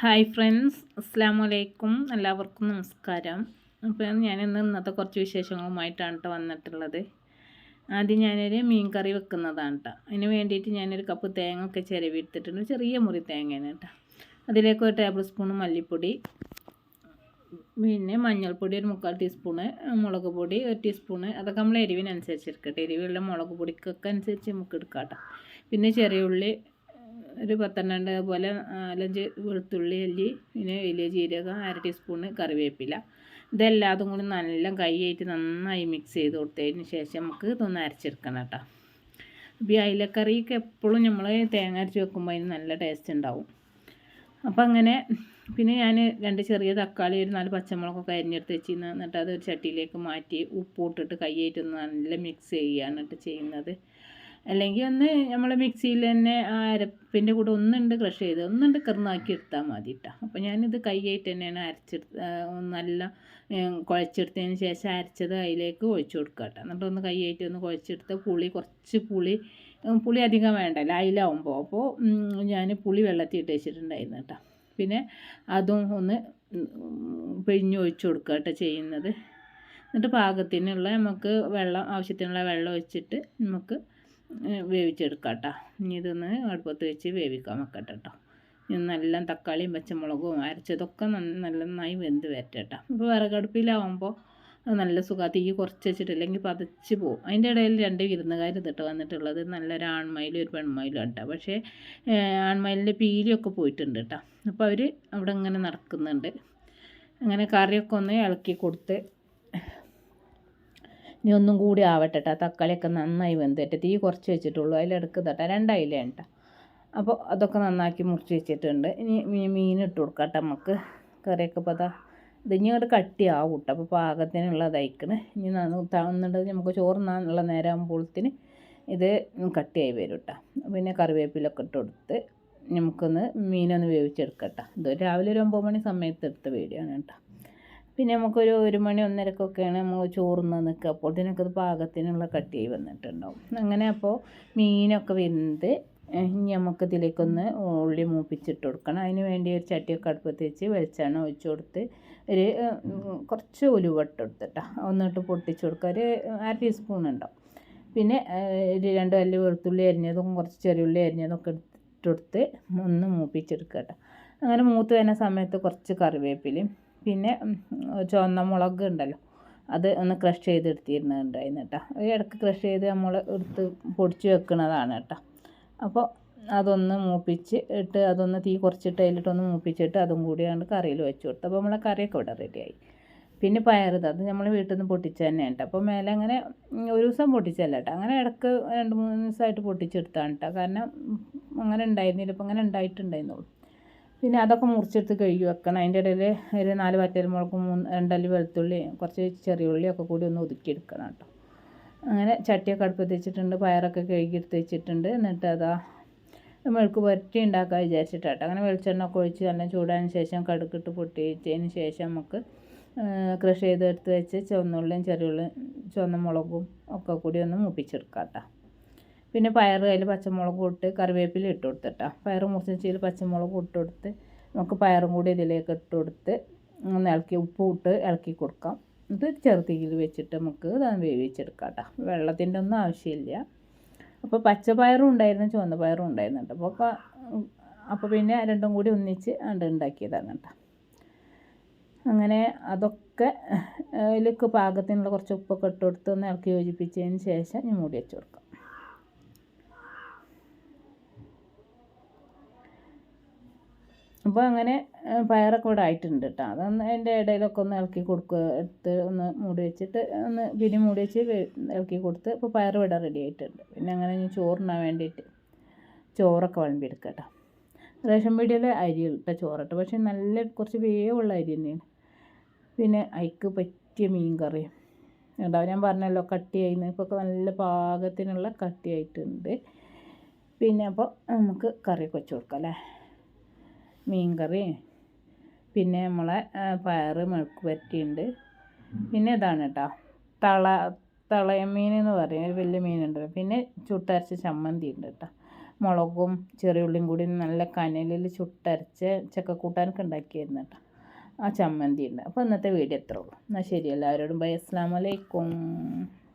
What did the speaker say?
Hi friends അസ്സാം വലൈക്കും എല്ലാവർക്കും നമസ്കാരം. അപ്പോൾ ഞാൻ ഇന്ന് ഇന്നത്തെ കുറച്ച് വിശേഷങ്ങളുമായിട്ടാണ് കേട്ടോ വന്നിട്ടുള്ളത്. ആദ്യം ഞാനൊരു മീൻ കറി വെക്കുന്നതാണ് കേട്ടോ അതിന് വേണ്ടിയിട്ട് ഞാനൊരു കപ്പ് തേങ്ങ ഒക്കെ ചിരവിയെടുത്തിട്ടുണ്ട്. ചെറിയ മുറി തേങ്ങയാണ് കേട്ടോ അതിലേക്ക് ഒരു ടേബിൾ സ്പൂൺ മല്ലിപ്പൊടി പിന്നെ മഞ്ഞൾപ്പൊടി ഒരു മുക്കാൽ ടീസ്പൂണ് മുളക് പൊടി ഒരു ടീസ്പൂണ് അതൊക്കെ നമ്മൾ എരിവിനനുസരിച്ച് എടുക്കട്ടെ. എരിവുള്ള മുളക് പൊടിക്കൊക്കെ അനുസരിച്ച് നമുക്ക് എടുക്കാം കേട്ടോ പിന്നെ ചെറിയ ഉള്ളി ഒരു പത്തെണ്ണ പോലെ നാലഞ്ച് വെളുത്തുള്ളി അല്ലി പിന്നെ വലിയ ജീരകം അര ടീസ്പൂണ് കറിവേപ്പില. ഇതെല്ലാതും കൂടി നല്ല കൈയായിട്ട് നന്നായി മിക്സ് ചെയ്ത് കൊടുത്തതിന് ശേഷം നമുക്ക് ഇതൊന്ന് അരച്ചെടുക്കണം കേട്ടോ. അപ്പോൾ അയിലക്കറിക്ക് എപ്പോഴും നമ്മൾ തേങ്ങ അരച്ച് വെക്കുമ്പോൾ അതിന് നല്ല ടേസ്റ്റ് ഉണ്ടാവും. അപ്പം അങ്ങനെ പിന്നെ ഞാൻ രണ്ട് ചെറിയ തക്കാളി ഒരു നാല് പച്ചമുളകൊക്കെ അരിഞ്ഞെടുത്ത് വെച്ചിരുന്നു. എന്നിട്ട് അത് ഒരു ചട്ടിയിലേക്ക് മാറ്റി ഉപ്പ് ഇട്ടിട്ട് കൈയായിട്ടൊന്ന് നല്ല മിക്സ് ചെയ്യുകയാണ് ചെയ്യുന്നത്. അല്ലെങ്കിൽ ഒന്ന് നമ്മൾ മിക്സിയിൽ തന്നെ ആ അരപ്പിന്റെ കൂടെ ഒന്നുണ്ട് ക്രഷ് ചെയ്ത് ഒന്നുണ്ട് കിറന്നാക്കി എടുത്താൽ മതി കേട്ടോ അപ്പോൾ ഞാനിത് കൈയായിട്ട് തന്നെയാണ് അരച്ചെടുത്ത് നല്ല കുഴച്ചെടുത്തതിന് ശേഷം അരച്ചത് അതിലേക്ക് ഒഴിച്ചു കൊടുക്കുക കേട്ടോ എന്നിട്ട് ഒന്ന് കൈയായിട്ട് ഒന്ന് കുഴച്ചെടുത്ത് പുളി കുറച്ച് പുളി പുളി അധികം വേണ്ടല്ലോ അതിലാവുമ്പോൾ അപ്പോൾ ഞാൻ പുളി വെള്ളത്തിൽ ഇട്ട് വെച്ചിട്ടുണ്ടായിരുന്നു കേട്ടോ പിന്നെ അതും ഒന്ന് പിഴിഞ്ഞ് ഒഴിച്ചു കൊടുക്കുക കേട്ടോ ചെയ്യുന്നത്. എന്നിട്ട് പാകത്തിനുള്ള നമുക്ക് വെള്ളം ആവശ്യത്തിനുള്ള വെള്ളം ഒഴിച്ചിട്ട് നമുക്ക് വേവിച്ചെടുക്കാം കേട്ടോ ഇനി ഇതൊന്ന് അടുപ്പത്ത് വെച്ച് വേവിക്കാൻ വെക്കട്ടെ കേട്ടോ നല്ല തക്കാളിയും പച്ചമുളകും അരച്ചതൊക്കെ നല്ല നന്നായി വെന്ത് വരട്ടെ കേട്ടോ ഇപ്പോൾ വിറകടുപ്പിലാവുമ്പോൾ നല്ല സുഖം. തീ കുറച്ച് വെച്ചിട്ട് അല്ലെങ്കിൽ പതച്ച് പോകും അതിന്റെ ഇടയിൽ രണ്ട് വിരുന്നുകാർ ഇതിട്ട് വന്നിട്ടുള്ളത് നല്ലൊരു ആൺമയിലും ഒരു പെൺമയിലും കേട്ടോ പക്ഷേ ആൺമയിലിന്റെ പീലിയൊക്കെ പോയിട്ടുണ്ട് കേട്ടോ അപ്പോൾ അവർ അവിടെ ഇങ്ങനെ നടക്കുന്നുണ്ട്. അങ്ങനെ കറിയൊക്കെ ഒന്ന് ഇളക്കി കൊടുത്ത് ഇനി ഒന്നും കൂടി ആവട്ടെ കേട്ടോ തക്കാളിയൊക്കെ നന്നായി വെന്തിട്ട് തീ കുറച്ച് വെച്ചിട്ടുള്ളൂ. അതിലെടുക്ക് തട്ടാ രണ്ടായില്ല കേട്ടോ അപ്പോൾ അതൊക്കെ നന്നാക്കി മുറിച്ച് വെച്ചിട്ടുണ്ട്. ഇനി മീൻ ഇട്ട് കൊടുക്കാം കേട്ടോ നമുക്ക് കറിയൊക്കെ ഇപ്പോൾ അതാ ഇത് ഇനി അങ്ങോട്ട് കട്ടിയാവും കേട്ടോ അപ്പോൾ പാകത്തിനുള്ളതായിക്കണ് ഇനി തന്നിട്ട് നമുക്ക് ചോറ് നന്നുള്ള നേരം ആകുമ്പോഴത്തിന് ഇത് കട്ടിയായി വരും കേട്ടോ പിന്നെ കറിവേപ്പിലൊക്കെ ഇട്ട് കൊടുത്ത് നമുക്കൊന്ന് മീനൊന്ന് വേവിച്ചെടുക്കട്ടോ ഇത് രാവിലെ ഒരു ഒമ്പത് മണി സമയത്ത് എടുത്ത വീഡിയോ ആണ് കേട്ടോ പിന്നെ നമുക്കൊരു ഒരു മണി ഒന്നരക്കൊക്കെയാണ് നമ്മൾ ചോറുന്ന് നിൽക്കുക. അപ്പോൾ ഇതിനൊക്കെ ഇത് പാകത്തിനുള്ള കട്ടിയായി വന്നിട്ടുണ്ടാവും. അങ്ങനെ അപ്പോൾ മീനൊക്കെ വെന്ത് ഇനി നമുക്ക് ഇതിലേക്കൊന്ന് ഉള്ളി മൂപ്പിച്ചിട്ട് കൊടുക്കണം. അതിന് വേണ്ടി ഒരു ചട്ടിയൊക്കെ അടുപ്പത്ത് വെച്ച് വെളിച്ചെണ്ണ ഒഴിച്ച് കൊടുത്ത് ഒരു കുറച്ച് ഉലുവട്ട് കൊടുത്തിട്ടാ. ഒന്നിട്ട് പൊട്ടിച്ച് കൊടുക്കുക. ഒരു അര ടീസ്പൂൺ ഉണ്ടാവും. പിന്നെ ഒരു രണ്ട് വലിയ വെളുത്തുള്ളി അരിഞ്ഞതും കുറച്ച് ചെറിയുള്ളി അരിഞ്ഞതൊക്കെ ഇട്ട് കൊടുത്ത് ഒന്ന് മൂപ്പിച്ചെടുക്കുക കേട്ടോ. അങ്ങനെ മൂത്ത് വരുന്ന സമയത്ത് കുറച്ച് കറിവേപ്പിലയും പിന്നെ ചുവന്ന മുളക് ഉണ്ടല്ലോ അത് ഒന്ന് ക്രഷ് ചെയ്തെടുത്തിരുന്നുണ്ടായിരുന്നു കേട്ടോ. ഇടയ്ക്ക് ക്രഷ് ചെയ്ത് നമ്മൾ എടുത്ത് പൊടിച്ച് വെക്കുന്നതാണ് കേട്ടോ. അപ്പോൾ അതൊന്ന് മൂപ്പിച്ച് ഇട്ട് അതൊന്ന് തീ കുറച്ചിട്ട് അതിലിട്ടൊന്ന് മൂപ്പിച്ചിട്ട് അതും കൂടി കണ്ട് കറിയിൽ വെച്ച് കൊടുത്തു. അപ്പോൾ നമ്മളെ കറിയൊക്കെ ഇവിടെ റെഡിയായി പിന്നെ പയറുത് അത് നമ്മൾ വീട്ടിൽ നിന്ന് പൊട്ടിച്ച് തന്നെ ഉണ്ട് അപ്പോൾ മേലെ അങ്ങനെ ഒരു ദിവസം പൊട്ടിച്ചല്ല കേട്ടോ. അങ്ങനെ ഇടയ്ക്ക് രണ്ട് മൂന്ന് ദിവസമായിട്ട് പൊട്ടിച്ചെടുത്താണ് കേട്ടോ. കാരണം അങ്ങനെ ഉണ്ടായിരുന്നില്ല. ഇപ്പോൾ അങ്ങനെ ഉണ്ടായിട്ടുണ്ടായിരുന്നുള്ളൂ. പിന്നെ അതൊക്കെ മുറിച്ചെടുത്ത് കഴുകി വെക്കണം. അതിന്റെ ഇടയിൽ ഒരു നാല് വറ്റൽമുളകും മൂന്ന് രണ്ടല്ലി വെളുത്തുള്ളി കുറച്ച് ചെറിയ ഉള്ളിയൊക്കെ കൂടി ഒന്ന് ഒതുക്കിയെടുക്കണം കേട്ടോ. അങ്ങനെ ചട്ടിയൊക്കെ അടുപ്പത്ത് വെച്ചിട്ടുണ്ട്. പയറൊക്കെ കഴുകിയെടുത്ത് വെച്ചിട്ടുണ്ട്. എന്നിട്ട് അതാ മെഴുക്ക് പുരട്ടി ഉണ്ടാക്കാൻ വിചാരിച്ചിട്ടാട്ടോ അങ്ങനെ വെളിച്ചെണ്ണ ഒക്കെ ഒഴിച്ച് നല്ല ചൂടാതിന് ശേഷം കടുക്കിട്ട് പൊട്ടിച്ചതിന് ശേഷം നമുക്ക് കൃഷി ചെയ്തെടുത്ത് വെച്ച് ചുവന്നുള്ളിയും ചെറിയുള്ളിയും ചുവന്ന മുളകും ഒക്കെ കൂടി ഒന്ന് മൂപ്പിച്ചെടുക്കാം കേട്ടോ. പിന്നെ പയർ അതിൽ പച്ചമുളകും ഇട്ട് കറിവേപ്പില ഇട്ട് കൊടുത്തിട്ടാ. പയർ മുറിച്ചതിൽ പച്ചമുളക് ഇട്ട് കൊടുത്ത് നമുക്ക് പയറും കൂടി ഇതിലേക്ക് ഇട്ട് കൊടുത്ത് ഒന്ന് ഇളക്കി ഉപ്പ് ഇട്ട് ഇളക്കി കൊടുക്കാം. ഇത് ചെറുതീയിൽ വെച്ചിട്ട് നമുക്ക് വേവിച്ചെടുക്കാം കേട്ടോ. വെള്ളത്തിന്റെ ഒന്നും ആവശ്യമില്ല. അപ്പോൾ പച്ച പയറും ഉണ്ടായിരുന്നു ചുവന്ന പയറും ഉണ്ടായിരുന്നു കേട്ടോ അപ്പോൾ അപ്പോൾ പിന്നെ രണ്ടും കൂടി ഒന്നിച്ച് അണ്ട് ഉണ്ടാക്കിയതാണ് കേട്ടോ. അങ്ങനെ അതൊക്കെ അതിലേക്ക് പാകത്തിനുള്ള കുറച്ച് ഉപ്പൊക്കെ ഇട്ട് കൊടുത്ത് ഒന്ന് ഇളക്കി യോജിപ്പിച്ചതിന് ശേഷം ഞാൻ മൂടി വെച്ച് കൊടുക്കാം. അപ്പോൾ അങ്ങനെ പയറൊക്കെ ഇവിടെ ആയിട്ടുണ്ട് കേട്ടോ അതൊന്ന് അതിന്റെ ഇടയിലൊക്കെ ഒന്ന് ഇളക്കി കൊടുക്കുക. എടുത്ത് ഒന്ന് മൂടി വെച്ചിട്ട് ഒന്ന് പിന്നെ മൂടി വെച്ച് ഇളക്കി കൊടുത്ത് ഇപ്പോൾ പയർ ഇവിടെ റെഡി ആയിട്ടുണ്ട്. പിന്നെ അങ്ങനെ ഞാൻ ചോറിനാൻ വേണ്ടിയിട്ട് ചോറൊക്കെ വിളമ്പിയെടുക്കുക കേട്ടോ റേഷൻ പീടിയിൽ അരി ഇട്ട ചോറിട്ട് പക്ഷേ നല്ല കുറച്ച് വേവുള്ള അരി തന്നെയാണ്. പിന്നെ അയക്ക് പറ്റിയ മീൻ കറി ഉണ്ടാവും ഞാൻ പറഞ്ഞല്ലോ കട്ടിയായിരുന്നു ഇപ്പോൾ നല്ല പാകത്തിനുള്ള കട്ടിയായിട്ടുണ്ട്. പിന്നെ അപ്പോൾ നമുക്ക് കറിയൊക്കെ വെച്ച് കൊടുക്കാം അല്ലേ മീൻ കറി പിന്നെ നമ്മളെ പയർ മെഴുക്ക് പറ്റിയുണ്ട് പിന്നെ ഇതാണ് കേട്ടോ തള തളയമീൻ എന്ന് പറയും. ഒരു വലിയ മീനുണ്ടല്ലോ. പിന്നെ ചുട്ടരച്ച ചമ്മന്തി ഉണ്ട് കേട്ടോ മുളകും ചെറിയുള്ളിയും കൂടി നല്ല കനലിൽ ചുട്ടരച്ച് ചക്കക്കൂട്ടാനൊക്കെ ഉണ്ടാക്കിയായിരുന്നു കേട്ടോ ആ ചമ്മന്തി ഉണ്ട് അപ്പോൾ ഇന്നത്തെ വീഡിയോ എത്ര ഉള്ളൂ. എന്നാൽ ശരി. എല്ലാവരോടും ബൈ. അസ്സാം വലൈക്കും